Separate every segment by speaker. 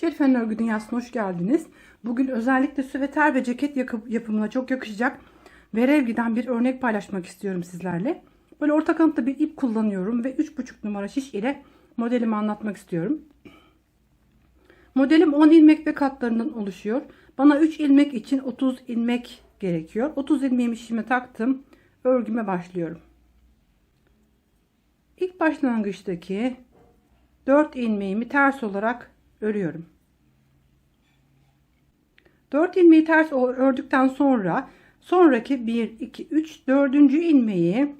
Speaker 1: Şerifen Örgü Dünyası'na hoş geldiniz. Bugün özellikle süveter ve ceket yapımına çok yakışacak verev giden bir örnek paylaşmak istiyorum sizlerle. Böyle orta kanatlı bir ip kullanıyorum ve 3,5 numara şiş ile modelimi anlatmak istiyorum. Modelim 10 ilmek ve katlarından oluşuyor. Bana 3 ilmek için 30 ilmek gerekiyor. 30 ilmeğimi şişime taktım. Örgüme başlıyorum. İlk başlangıçtaki 4 ilmeğimi ters olarak örüyorum. 4 ilmeği ters ördükten sonra sonraki 1 2 3 4. ilmeği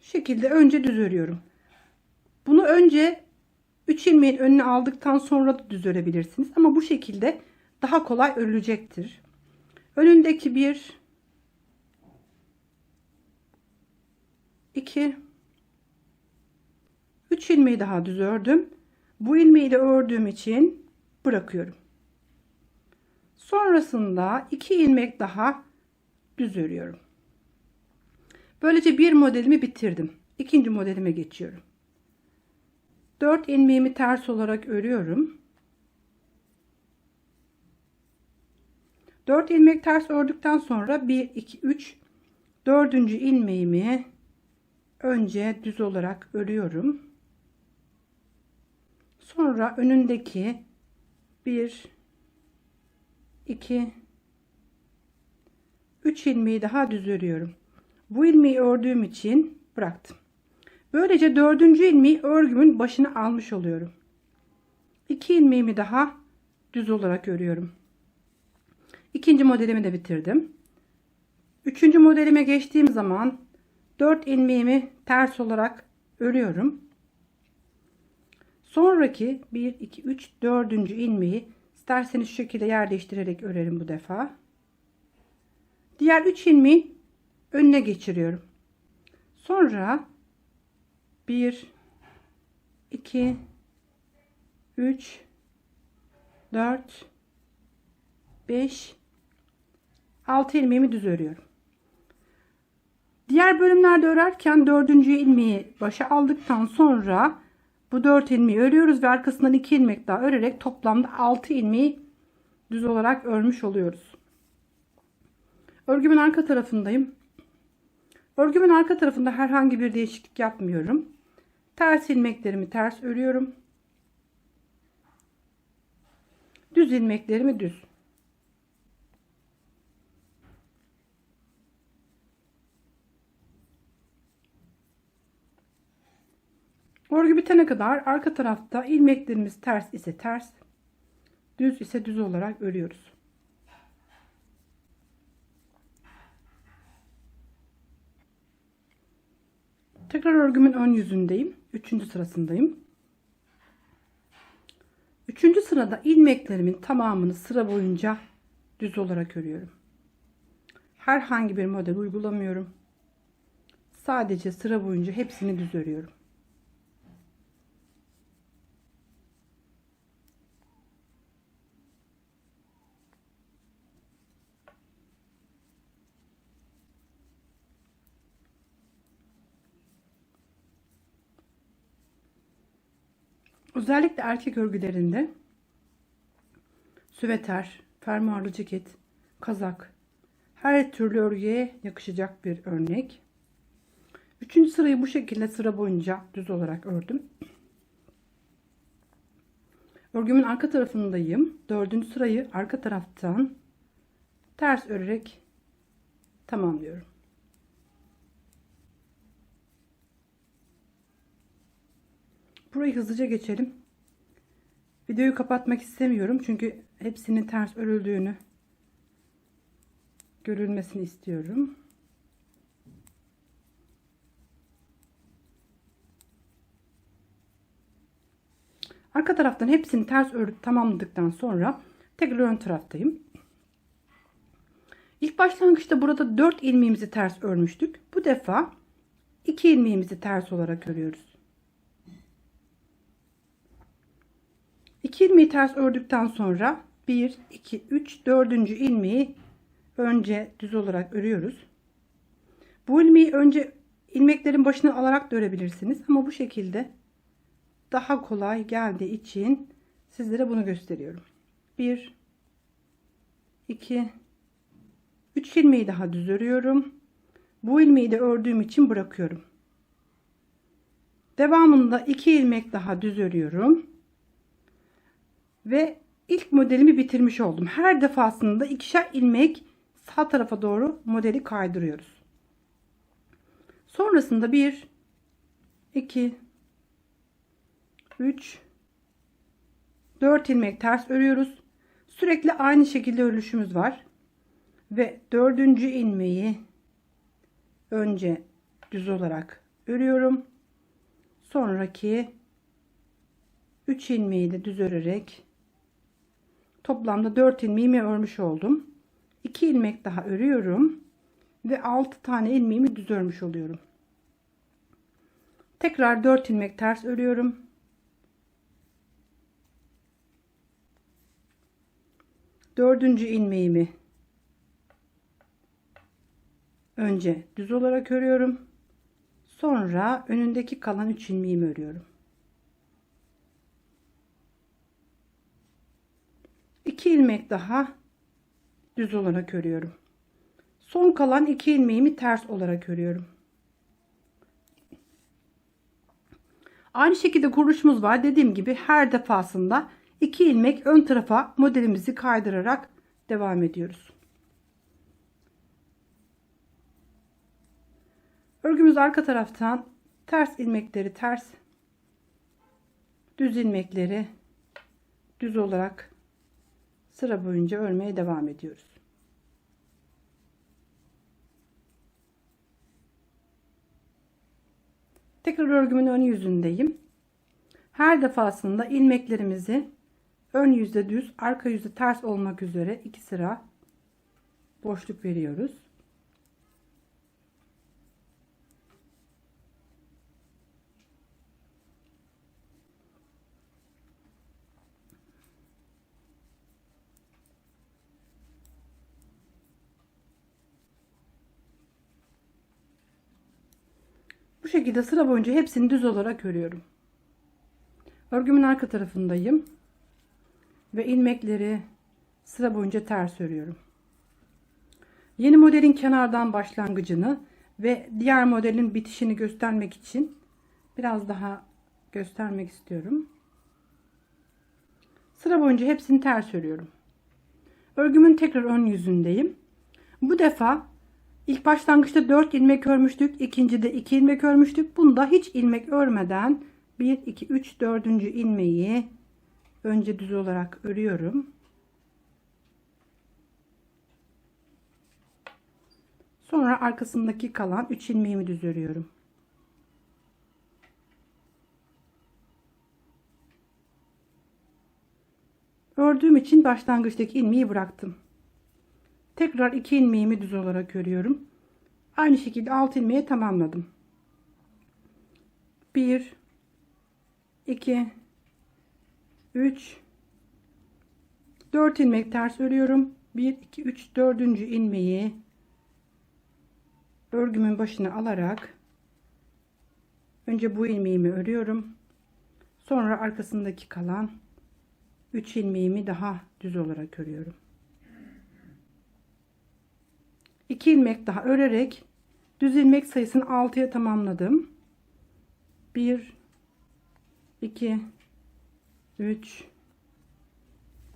Speaker 1: şekilde önce düz örüyorum. Bunu önce 3 ilmeğin önüne aldıktan sonra da düz örebilirsiniz ama bu şekilde daha kolay örülecektir. Önündeki 1 2 3 ilmeği daha düz ördüm. Bu ilmeği de ördüğüm için bırakıyorum. Sonrasında 2 ilmek daha düz örüyorum. Böylece bir modelimi bitirdim. İkinci modelime geçiyorum. 4 ilmeğimi ters olarak örüyorum. 4 ilmek ters ördükten sonra 1 2 3 4. ilmeğimi önce düz olarak örüyorum. Sonra önündeki 1 2 3 ilmeği daha düz örüyorum. Bu ilmeği ördüğüm için bıraktım. Böylece dördüncü ilmeği örgümün başına almış oluyorum. 2 ilmeğimi daha düz olarak örüyorum. İkinci modelimi de bitirdim. Üçüncü modelime geçtiğim zaman 4 ilmeğimi ters olarak örüyorum. Sonraki 1 2 3 4. ilmeği isterseniz şu şekilde yer değiştirerek örerim bu defa. Diğer 3 ilmeği önüne geçiriyorum. Sonra 1 2 3 4 5 6 ilmeğimi düz örüyorum. Diğer bölümlerde örerken dördüncü ilmeği başa aldıktan sonra bu 4 ilmeği örüyoruz ve arkasından 2 ilmek daha örerek toplamda 6 ilmeği düz olarak örmüş oluyoruz. Örgümün arka tarafındayım. Örgümün arka tarafında herhangi bir değişiklik yapmıyorum. Ters ilmeklerimi ters örüyorum. Düz ilmeklerimi düz. Örgü bitene kadar arka tarafta ilmeklerimiz ters ise ters, düz ise düz olarak örüyoruz. Tekrar örgümün ön yüzündeyim. Üçüncü sırasındayım. Üçüncü sırada ilmeklerimin tamamını sıra boyunca düz olarak örüyorum. Herhangi bir model uygulamıyorum. Sadece sıra boyunca hepsini düz örüyorum. Özellikle erkek örgülerinde süveter, fermuarlı ceket, kazak her türlü örgüye yakışacak bir örnek. Üçüncü sırayı bu şekilde sıra boyunca düz olarak ördüm. Örgümün arka tarafındayım. Dördüncü sırayı arka taraftan ters örerek tamamlıyorum. Burayı hızlıca geçelim. Videoyu kapatmak istemiyorum. Çünkü hepsinin ters örüldüğünü görülmesini istiyorum. Arka taraftan hepsini ters örüp tamamladıktan sonra tekrar ön taraftayım. İlk başlangıçta burada 4 ilmeğimizi ters örmüştük. Bu defa 2 ilmeğimizi ters olarak örüyoruz. 2 ilmeği ters ördükten sonra 1 2 3 4. ilmeği önce düz olarak örüyoruz. Bu ilmeği önce ilmeklerin başına alarak da örebilirsiniz ama bu şekilde daha kolay geldiği için Sizlere bunu gösteriyorum. 1 2 3 ilmeği daha düz örüyorum. Bu ilmeği de ördüğüm için bırakıyorum. Devamında 2 ilmek daha düz örüyorum. Ve ilk modelimi bitirmiş oldum. Her defasında ikişer ilmek sağ tarafa doğru modeli kaydırıyoruz. Sonrasında 1 2 3 4 ilmek ters örüyoruz. Sürekli aynı şekilde örülüşümüz var. Ve dördüncü ilmeği önce düz olarak örüyorum. Sonraki 3 ilmeği de düz örerek toplamda 4 ilmeğimi örmüş oldum. 2 ilmek daha örüyorum ve 6 tane ilmeğimi düz örmüş oluyorum. Tekrar 4 ilmek ters örüyorum. Dördüncü ilmeğimi önce düz olarak örüyorum. Sonra önündeki kalan 3 ilmeğimi örüyorum. 2 ilmek daha düz olarak örüyorum. Son kalan 2 ilmeğimi ters olarak örüyorum. Aynı şekilde kuruluşumuz var. Dediğim gibi her defasında 2 ilmek ön tarafa modelimizi kaydırarak devam ediyoruz. Örgümüz arka taraftan ters ilmekleri ters, düz ilmekleri düz olarak sıra boyunca örmeye devam ediyoruz. Tekrar örgümün ön yüzündeyim. Her defasında ilmeklerimizi ön yüzde düz, arka yüzde ters olmak üzere iki sıra boşluk veriyoruz. Bu şekilde sıra boyunca hepsini düz olarak örüyorum. Örgümün arka tarafındayım. Ve ilmekleri sıra boyunca ters örüyorum. Yeni modelin kenardan başlangıcını ve diğer modelin bitişini göstermek için biraz daha göstermek istiyorum. Sıra boyunca hepsini ters örüyorum. Örgümün tekrar ön yüzündeyim. Bu defa İlk başlangıçta 4 ilmek örmüştük. ikincide 2 ilmek örmüştük. Bunda hiç ilmek örmeden 1, 2, 3, 4. ilmeği önce düz olarak örüyorum. Sonra arkasındaki kalan 3 ilmeğimi düz örüyorum. Ördüğüm için başlangıçtaki ilmeği bıraktım. Tekrar 2 ilmeğimi düz olarak örüyorum. Aynı şekilde 6 ilmeği tamamladım. 1 2 3 4 ilmek ters örüyorum. 1 2 3 4. ilmeği örgümün başına alarak önce bu ilmeğimi örüyorum. Sonra arkasındaki kalan 3 ilmeğimi daha düz olarak örüyorum. 2 ilmek daha örerek düz ilmek sayısını 6'ya tamamladım. 1 2 3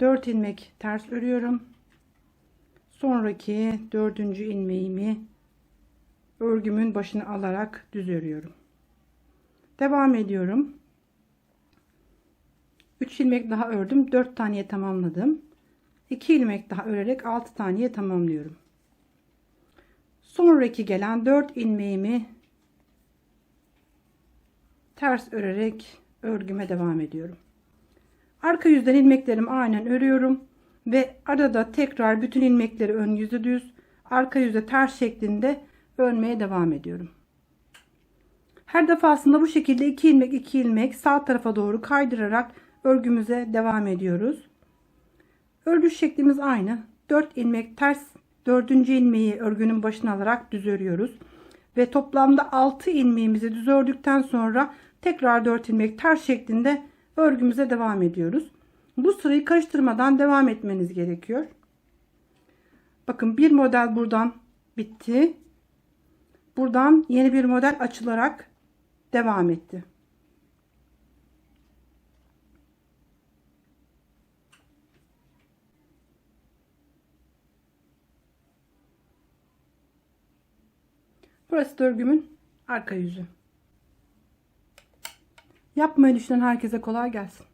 Speaker 1: 4 ilmek ters örüyorum. Sonraki dördüncü ilmeğimi örgümün başına alarak düz örüyorum. Devam ediyorum. 3 ilmek daha ördüm. 4 taneye tamamladım. 2 ilmek daha örerek 6 taneye tamamlıyorum sonraki gelen 4 ilmeğimi ters örerek örgüme devam ediyorum. Arka yüzden ilmeklerimi aynen örüyorum ve arada tekrar bütün ilmekleri ön yüzü düz, arka yüzde ters şeklinde örmeye devam ediyorum. Her defasında bu şekilde 2 ilmek 2 ilmek sağ tarafa doğru kaydırarak örgümüze devam ediyoruz. Örgü şeklimiz aynı. 4 ilmek ters dördüncü ilmeği örgünün başına alarak düz örüyoruz. Ve toplamda 6 ilmeğimizi düz ördükten sonra tekrar 4 ilmek ters şeklinde örgümüze devam ediyoruz. Bu sırayı karıştırmadan devam etmeniz gerekiyor. Bakın bir model buradan bitti. Buradan yeni bir model açılarak devam etti. Burası da örgümün arka yüzü. Yapmayı düşünen herkese kolay gelsin.